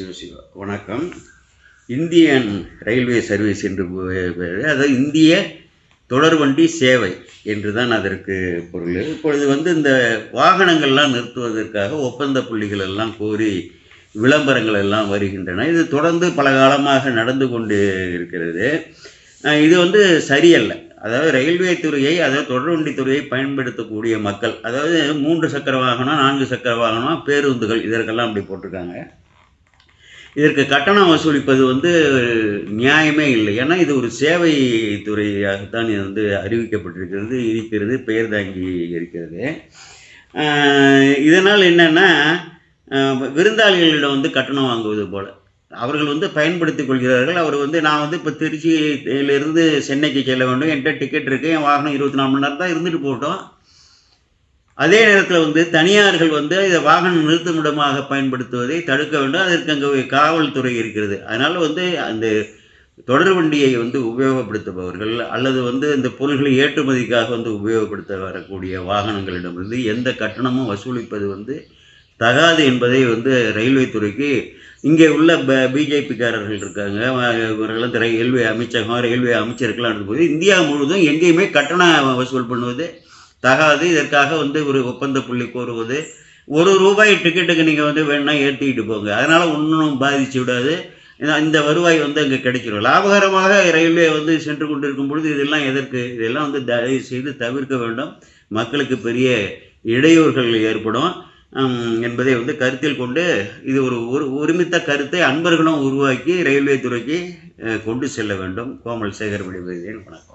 சிவசிவா. வணக்கம். Indian railway service என்று பெ- அதாவது இந்திய தொடர்வண்டி சேவை என்று தான் அதற்கு பொருள். இப்பொழுது வந்து இந்த வாகனங்கள்லாம் நிறுத்துவதற்காக ஒப்பந்த புள்ளிகள் எல்லாம் கோரி விளம்பரங்கள் எல்லாம் வருகின்றன. இது தொடர்ந்து பல காலமாக நடந்து கொண்டு இருக்கிறது. இது வந்து சரியல்ல. அதாவது ரயில்வே துறையை அதாவது தொடர்வண்டி துறையை பயன்படுத்தக்கூடிய மக்கள் அதாவது மூன்று சக்கர வாகனம் நான்கு சக்கர வாகனம் பேருந்துகள் இதற்கெல்லாம் அப்படி போட்டிருக்காங்க. இதற்கு கட்டணம் வசூலிப்பது வந்து நியாயமே இல்லை. ஏன்னா இது ஒரு சேவை துறையாகத்தான் இது வந்து அறிவிக்கப்பட்டிருக்கிறது இருக்கிறது பெயர் தாங்கி இருக்கிறது. இதனால் என்னென்னா விருந்தாளிகளிடம் வந்து கட்டணம் வாங்குவது போல். அவர்கள் வந்து பயன்படுத்திக் கொள்கிறார்கள். அவர் வந்து நான் வந்து இப்போ திருச்சியிலிருந்து சென்னைக்கு செல்ல வேண்டும். என்கிட்ட டிக்கெட் இருக்குது என் வாகனம் இருபத்தி நாலு மணி நேரம் தான் இருந்துட்டு போகட்டும். அதே நேரத்தில் வந்து தனியார்கள் வந்து இதை வாகனம் நிறுத்துமிடமாக பயன்படுத்துவதை தடுக்க வேண்டும். அதற்கு அங்கே காவல்துறை இருக்கிறது. அதனால் வந்து அந்த தொடர் வண்டியை வந்து உபயோகப்படுத்துபவர்கள் அல்லது வந்து இந்த பொருள்களை ஏற்றுமதிக்காக வந்து உபயோகப்படுத்த வரக்கூடிய வாகனங்களிடமிருந்து எந்த கட்டணமும் வசூலிப்பது வந்து தகாது என்பதை வந்து ரயில்வே துறைக்கு இங்கே உள்ள ப பிஜேபிக்காரர்கள் இருக்காங்க. அஹ் இவர்களெல்லாம் ரயில்வே அமைச்சகம் ரயில்வே அமைச்சருக்கெல்லாம் போது இந்தியா முழுவதும் எங்கேயுமே கட்டண வசூல் பண்ணுவது தகாது இதற்காக வந்து ஒரு ஒப்பந்த புள்ளி கோருவது. ஒரு ரூபாய் டிக்கெட்டுக்கு நீங்கள் வந்து வேணும்னா ஏற்றிக்கிட்டு போங்க. அதனால் ஒன்றும் பாதிச்சு விடாது. இந்த- வருவாய் வந்து அங்கே கிடைச்சிடும் லாபகரமாக ரயில்வே வந்து சென்று கொண்டிருக்கும் பொழுது இதெல்லாம் எதற்கு? இதெல்லாம் வந்து தயவு செய்து தவிர்க்க வேண்டும். மக்களுக்கு பெரிய இடையூறுகள் ஏற்படும். என்பதை வந்து கருத்தில் கொண்டு இது ஒரு ஒரு ஒருமித்த கருத்தை அன்பர்களும் உருவாக்கி ரயில்வே துறைக்கு கொண்டு செல்ல வேண்டும். கோமல் சேகர் விடுவதேன் வணக்கம்.